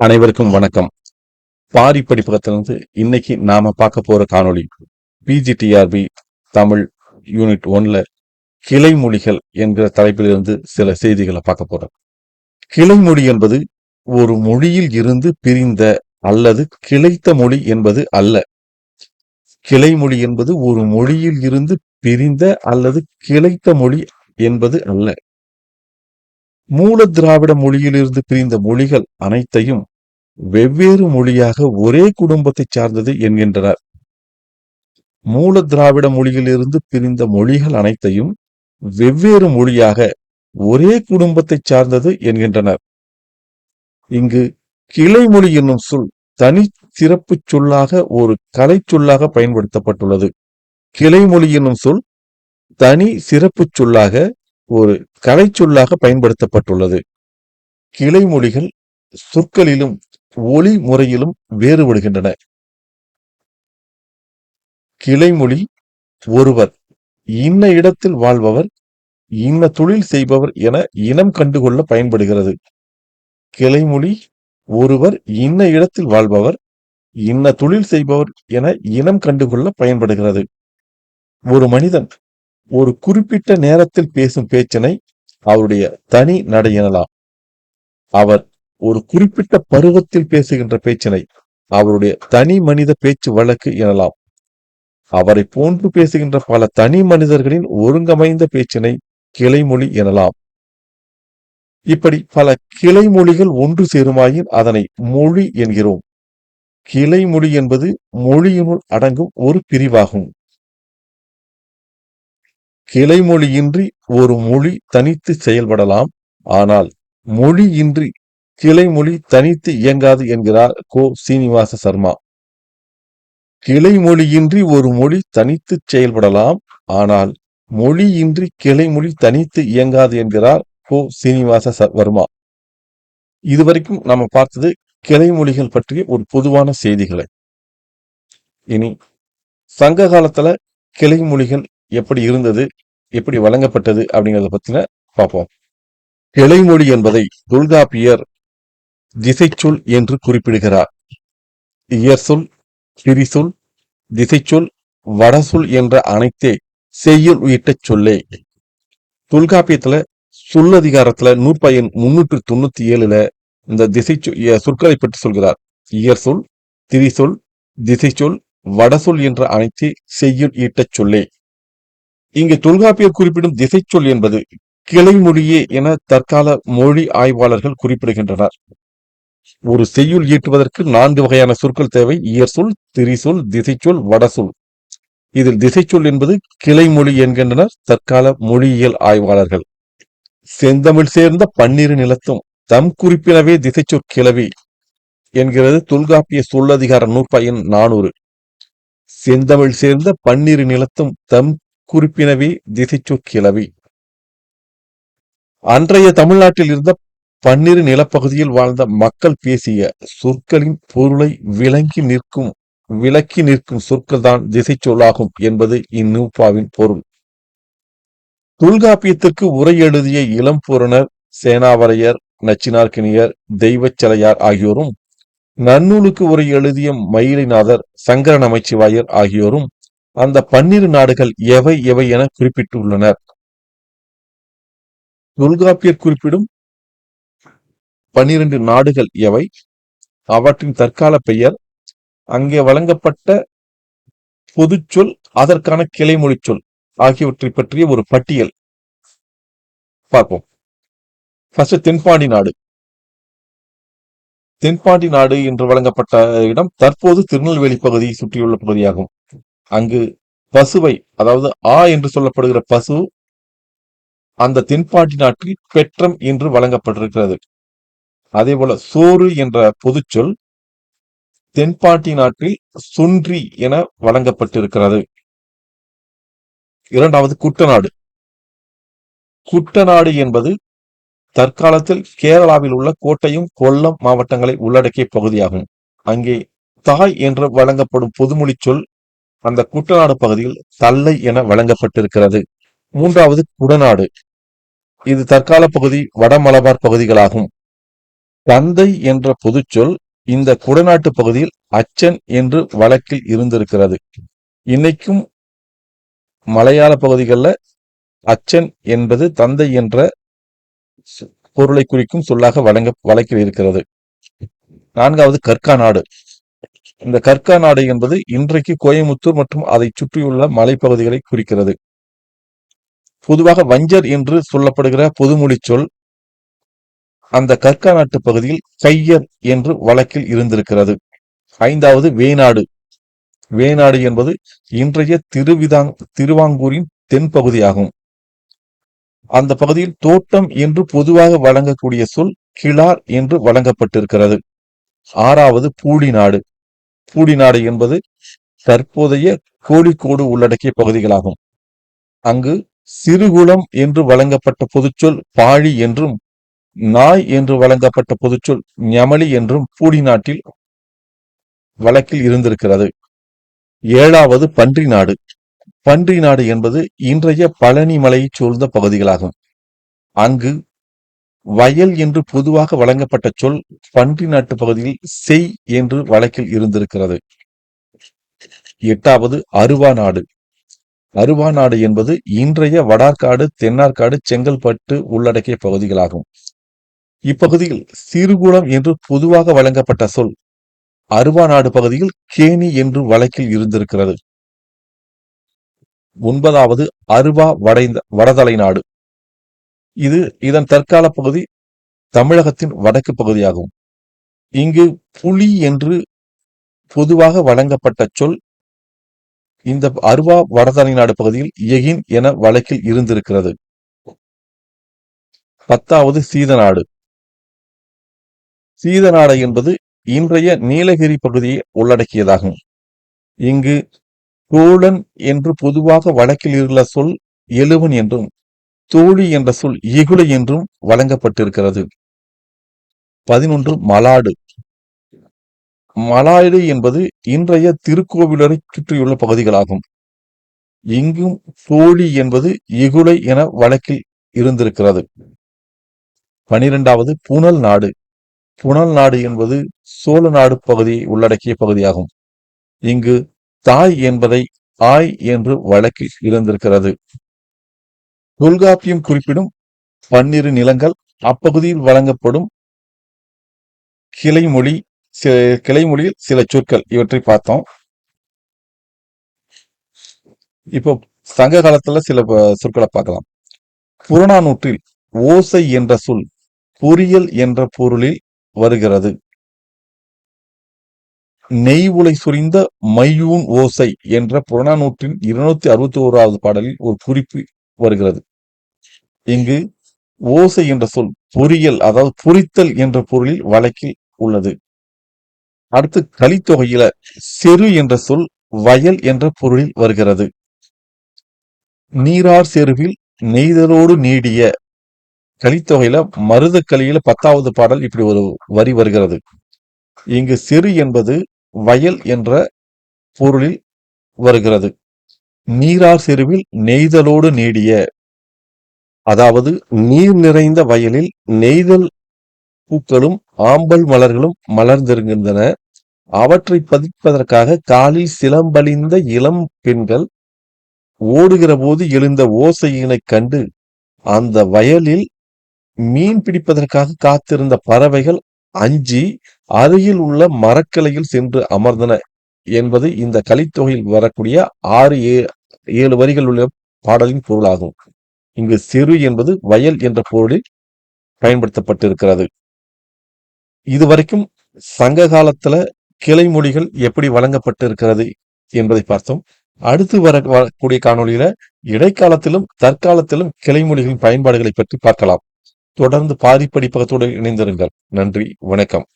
அனைவருக்கும் வணக்கம். பாரி படிப்பகத்திலிருந்து இன்னைக்கு நாம பார்க்க போற காணொளி பிஜிடிஆர்பி தமிழ் யூனிட் ஒன்ல கிளைமொழிகள் என்கிற தலைப்பிலிருந்து சில செய்திகளை பார்க்க போறோம். கிளைமொழி என்பது ஒரு மொழியில் இருந்து பிரிந்த அல்லது கிளைத்த மொழி என்பது அல்ல. கிளைமொழி என்பது ஒரு மொழியில் இருந்து பிரிந்த அல்லது கிளைத்த மொழி என்பது அல்ல. மூல திராவிட மொழியிலிருந்து பிரிந்த மொழிகள் அனைத்தையும் வெவ்வேறு மொழியாக ஒரே குடும்பத்தை சார்ந்தது என்கின்றனர். மூல திராவிட மொழியிலிருந்து பிரிந்த மொழிகள் அனைத்தையும் வெவ்வேறு மொழியாக ஒரே குடும்பத்தை சார்ந்தது என்கின்றனர். இங்கு கிளைமொழி என்னும் சொல் தனி சிறப்பு சொல்லாக ஒரு கலை சொல்லாக பயன்படுத்தப்பட்டுள்ளது. கிளைமொழி என்னும் சொல் தனி சிறப்பு சொல்லாக ஒரு கலை சொல்லாக பயன்படுத்தப்பட்டுள்ளது. கிளைமொழிகள் சொற்களிலும் ஒளி முறையிலும் வேறுபடுகின்றன. கிளைமொழி ஒருவர் இன்ன இடத்தில் வாழ்பவர் இன்ன தொழில் செய்பவர் என இனம் கண்டுகொள்ள பயன்படுகிறது. கிளைமொழி ஒருவர் இன்ன இடத்தில் வாழ்பவர் இன்ன தொழில் செய்பவர் என இனம் கண்டுகொள்ள பயன்படுகிறது. ஒரு மனிதன் ஒரு குறிப்பிட்ட நேரத்தில் பேசும் பேச்சினை அவருடைய தனி நடை எனலாம். அவர் ஒரு குறிப்பிட்ட பருவத்தில் பேசுகின்ற பேச்சினை அவருடைய தனி மனித பேச்சு வழக்கு எனலாம். அவரை போன்று பேசுகின்ற பல தனி மனிதர்களின் ஒருங்கமைந்த பேச்சினை கிளைமொழி எனலாம். இப்படி பல கிளைமொழிகள் ஒன்று சேருமாயின் அதனை மொழி என்கிறோம். கிளைமொழி என்பது மொழியினுள் அடங்கும் ஒரு பிரிவாகும். கிளைமொழியின்றி ஒரு மொழி தனித்து செயல்படலாம். ஆனால் மொழியின்றி கிளைமொழி தனித்து இயங்காது என்கிறார் கோ சீனிவாச சர்மா. கிளைமொழியின்றி ஒரு மொழி தனித்து செயல்படலாம் ஆனால் மொழியின்றி கிளைமொழி தனித்து இயங்காது என்கிறார் கோ சீனிவாச வர்மா. இதுவரைக்கும் நாம பார்த்தது கிளைமொழிகள் பற்றிய ஒரு பொதுவான செய்திகளை. இனி சங்க காலத்துல கிளைமொழிகள் எப்படி இருந்தது எப்படி வழங்கப்பட்டது அப்படிங்கறத பத்தின பார்ப்போம். கிளைமொழி என்பதை தொல்காப்பியர் திசைச்சொல் என்று குறிப்பிடுகிறார். இயற்சொல் பிரிசொல் திசைச்சொல் வடசொல் என்ற அனைத்தே செய்யுள் உயிட்ட சொல்லே. தொல்காப்பியத்துல சொல்லதிகாரத்துல நூற்பயன் முன்னூற்று தொண்ணூத்தி ஏழுல இந்த திசை சொற்களை பற்றி சொல்கிறார். இயற்சொல் திரிசொல் திசைச்சொல் வடசொல் என்ற அனைத்து செய்யுள் ஈட்ட சொல்லே. இங்கு தொல்காப்பியர் குறிப்பிடும் திசைச்சொல் என்பது கிளைமொழியே என தற்கால மொழி ஆய்வாளர்கள் குறிப்பிடுகின்றனர். ஒரு செய்யுள் ஈட்டுவதற்கு நான்கு வகையான சொற்கள் தேவை. இயற்சொல் திரிசொல் திசைச்சொல் வடசொல் இதில் திசைச்சொல் என்பது கிளைமொழி என்கின்றனர் தற்கால மொழியியல் ஆய்வாளர்கள். செந்தமிழ் சேர்ந்த பன்னிரு நிலத்தும் தம் குறிப்பினவே திசைச்சொற் கிளவி என்கிறது தொல்காப்பிய சொல்லதிகார நூற்பாயின் நானூறு. செந்தமிழ் சேர்ந்த பன்னிரு நிலத்தும் தம் குறிப்பினவே திசைச்சொற் கிளவி. அன்றைய தமிழ்நாட்டில் இருந்த பன்னிரு நிலப்பகுதியில் வாழ்ந்த மக்கள் பேசிய சொற்களின் பொருளை விளங்கி நிற்கும் விளக்கி நிற்கும் சொற்கள் தான் திசை சொல்லாகும் என்பது இந்நூப்பாவின் பொருள். தொல்காப்பியத்திற்கு உரை எழுதிய இளம்பூரணர் சேனாவரையர் நச்சினார்கினியர் தெய்வச்சலையார் ஆகியோரும் நன்னூலுக்கு உரை எழுதிய மயிலைநாதர் சங்கர நமச்சிவாயர் ஆகியோரும் அந்த பன்னிரு நாடுகள் எவை எவை என குறிப்பிட்டுள்ளனர். தொல்காப்பியர் குறிப்பிடும் பன்னிரண்டு நாடுகள் எவை? அவற்றின் தற்கால பெயர் அங்கே வழங்கப்பட்ட பொதுச்சொல் அதற்கான கிளைமொழி சொல் ஆகியவற்றை பற்றிய ஒரு பட்டியல். பார்ப்போம். ஃபர்ஸ்ட் தென்பாண்டி நாடு. தென்பாண்டி நாடு என்று வழங்கப்பட்ட இடம் தற்போது திருநெல்வேலி பகுதியை சுற்றியுள்ள பகுதியாகும். அங்கு பசுவை அதாவது ஆ என்று சொல்லப்படுகிற பசு அந்த தென்பாண்டி நாட்டில் பெற்றம் என்று வழங்கப்பட்டிருக்கிறது. அதே போல சோறு என்ற பொதுச்சொல் தென்பாட்டி நாட்டில் சுன்றி என வழங்கப்பட்டிருக்கிறது. இரண்டாவது குட்டநாடு. குட்டநாடு என்பது தற்காலத்தில் கேரளாவில் உள்ள கோட்டையும் கொல்லம் மாவட்டங்களை உள்ளடக்கிய பகுதியாகும். அங்கே தாய் என்று வழங்கப்படும் பொதுமொழி சொல் அந்த குட்டநாடு பகுதியில் தல்லை என வழங்கப்பட்டிருக்கிறது. மூன்றாவது குடநாடு. இது தற்கால பகுதி வட மலபார் பகுதிகளாகும். தந்தை என்ற பொதுச்சொல் இந்த குடநாட்டு பகுதியில் அச்சன் என்று வழக்கில் இருந்திருக்கிறது. இன்னைக்கும் மலையாள பகுதிகளில் அச்சன் என்பது தந்தை என்ற பொருளை குறிக்கும் சொல்லாக வழங்க வழக்கில் இருக்கிறது. நான்காவது கற்கா நாடு. இந்த கற்கா நாடு என்பது இன்றைக்கு கோயமுத்தூர் மற்றும் அதை சுற்றியுள்ள மலைப்பகுதிகளை குறிக்கிறது. பொதுவாக வஞ்சர் என்று சொல்லப்படுகிற பொதுமொழி சொல் அந்த கற்கா நாட்டு பகுதியில் கையர் என்று வழக்கில் இருந்திருக்கிறது. ஐந்தாவது வேநாடு வேநாடு என்பது இன்றைய திருவிதாங் திருவாங்கூரின் தென்பகுதியாகும். அந்த பகுதியில் தோட்டம் என்று பொதுவாக வழங்கக்கூடிய சொல் கிளார் என்று வழங்கப்பட்டிருக்கிறது. ஆறாவது பூடி நாடு பூடி நாடு என்பது தற்போதைய கோழிக்கோடு உள்ளடக்கிய பகுதிகளாகும். அங்கு சிறுகுளம் என்று வழங்கப்பட்ட பொதுச்சொல் பாழி என்றும் நாய் என்று வழங்கப்பட்ட பொதுச்சொல் ஞமலி என்றும் பூடி நாட்டில் வழக்கில் இருந்திருக்கிறது. ஏழாவது பன்றி நாடு. பன்றி நாடு என்பது இன்றைய பழனி மலையை சூழ்ந்த பகுதிகளாகும். அங்கு வயல் என்று பொதுவாக வழங்கப்பட்ட சொல் பன்றி நாட்டு பகுதியில் செய் என்று வழக்கில் இருந்திருக்கிறது. எட்டாவது அருவா நாடு. அருவா நாடு என்பது இன்றைய வடார்காடு தென்னார்காடு செங்கல்பட்டு உள்ளடக்கிய பகுதிகளாகும். இப்பகுதியில் சிறுகுளம் என்று பொதுவாக வழங்கப்பட்ட சொல் அருவா நாடு பகுதியில் கேணி என்று வழக்கில் இருந்திருக்கிறது. ஒன்பதாவது அருவா வடைந்த வடதலை நாடு. இது இதன் தற்கால பகுதி தமிழகத்தின் வடக்கு பகுதியாகும். இங்கு புலி என்று பொதுவாக வழங்கப்பட்ட சொல் இந்த அருவா வடதலை நாடு பகுதியில் எகின் என வழக்கில் இருந்திருக்கிறது. பத்தாவது சீதநாடு சீதநாடு என்பது இன்றைய நீலகிரி பகுதியை உள்ளடக்கியதாகும். இங்கு தோழன் என்று பொதுவாக வழக்கில் உள்ள சொல் எழுவன் என்றும் தோழி என்ற சொல் இகுலை என்றும் வழங்கப்பட்டிருக்கிறது. பதினொன்று மலாடு. மலாடு என்பது இன்றைய திருக்கோவிலரை சுற்றியுள்ள பகுதிகளாகும். இங்கும் தோழி என்பது இகுலை என வழக்கில் இருந்திருக்கிறது. பனிரெண்டாவது புனல் நாடு. புனல் நாடு என்பது சோழ நாடு பகுதியை உள்ளடக்கிய பகுதியாகும். இங்கு தாய் என்பதை ஆய் என்று வழக்கில் இருந்திருக்கிறது தொல்காப்பியம் குறிப்பிடும் பன்னிரு நிலங்கள் அப்பகுதியில் வழங்கப்படும் கிளைமொழி கிளைமொழியில் சில சொற்கள். இவற்றை பார்த்தோம். இப்போ சங்க காலத்துல சில சொற்களை பார்க்கலாம். புறநானூற்றில் ஓசை என்ற சொல் பொறியியல் என்ற பொருளில் வருகிறது. நெய் உலை சுரிந்த மையூன் ஓசை என்ற புறநானூற்றின் இருநூத்தி அறுபத்தி ஓராவது பாடலில் ஒரு குறிப்பு வருகிறது. இங்கு ஓசை என்ற சொல் பொறியல் அதாவது பொறித்தல் என்ற பொருளில் வழக்கில் உள்ளது. அடுத்து கலித்தொகையில செரு என்ற சொல் வயல் என்ற பொருளில் வருகிறது. நீரார் செருவில் நெய்தலோடு நீடிய கலித்தொகையில மருதக்கலியில பத்தாவது பாடல் இப்படி ஒரு வரி வருகிறது. இங்கு சிறு என்பது வயல் என்ற பொருளில் வருகிறது. நீரார் செருவில் நெய்தலோடு நீடிய அதாவது நீர் நிறைந்த வயலில் நெய்தல் பூக்களும் ஆம்பல் மலர்களும் மலர்ந்திருக்கின்றன. அவற்றை பதிப்பதற்காக காலில் சிலம்பழிந்த இளம் பெண்கள் ஓடுகிற போது எழுந்த ஓசையினை கண்டு அந்த வயலில் மீன் பிடிப்பதற்காக காத்திருந்த பறவைகள் அஞ்சி அருகில் உள்ள மரக்கிளையில் சென்று அமர்ந்தன என்பது இந்த கலித்தொகையில் வரக்கூடிய ஆறு ஏழு வரிகள் உள்ள பாடலின் பொருளாகும். இங்கு சிறு என்பது வயல் என்ற பொருளில் பயன்படுத்தப்பட்டிருக்கிறது. இதுவரைக்கும் சங்க காலத்துல கிளைமொழிகள் எப்படி வழங்கப்பட்டிருக்கிறது என்பதை பார்த்தோம். அடுத்து வர வரக்கூடிய காணொலியில இடைக்காலத்திலும் தற்காலத்திலும் கிளைமொழிகளின் பயன்பாடுகளை பற்றி பார்க்கலாம். தொடர்ந்து பாதிப்படிப்பகத்தோடு இணைந்திருங்கள். நன்றி வணக்கம்.